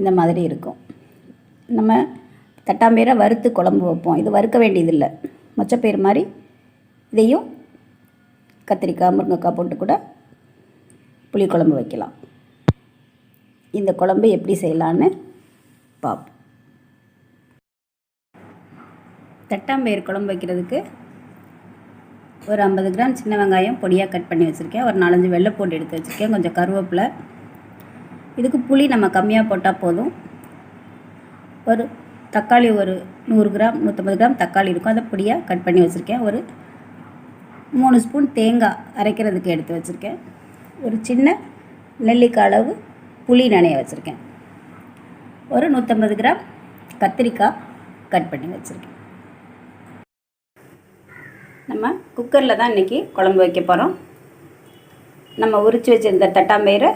இந்த மாதிரி இருக்கும். நம்ம தட்டாம்பயிரை வறுத்து குழம்பு வைப்போம். இது வறுக்க வேண்டியதில்லை. மொச்சப்பயிறு மாதிரி இதையும் கத்திரிக்காய் முருங்கைக்காய் போட்டு கூட புளிக்குழம்பு வைக்கலாம். இந்த குழம்பு எப்படி செய்யலான்னு பார்ப்போம் தட்டாம்பயிறு குழம்பு வைக்கிறதுக்கு ஒரு ஐம்பது கிராம் சின்ன வெங்காயம் பொடியாக கட் பண்ணி வச்சுருக்கேன். ஒரு நாலஞ்சு வெள்ளை பூண்டு எடுத்து வச்சுருக்கேன். கொஞ்சம் கருவேப்பிலை இதுக்கு புளி நம்ம கம்மியாக போட்டால் போதும். ஒரு தக்காளி ஒரு நூறு கிராம் நூற்றம்பது கிராம் தக்காளி இருக்கும். அதை பொடியாக கட் பண்ணி வச்சுருக்கேன். ஒரு மூணு ஸ்பூன் தேங்காய் அரைக்கிறதுக்கு எடுத்து வச்சுருக்கேன். ஒரு சின்ன நெல்லிக்காய் அளவு புளி நனைய வச்சுருக்கேன். ஒரு நூற்றம்பது கிராம் கத்திரிக்காய் கட் பண்ணி வச்சுருக்கேன். நம்ம குக்கரில் தான் இன்றைக்கி குழம்பு வைக்க போகிறோம் நம்ம உரித்து வச்சுருந்த தட்டாம்பயிரை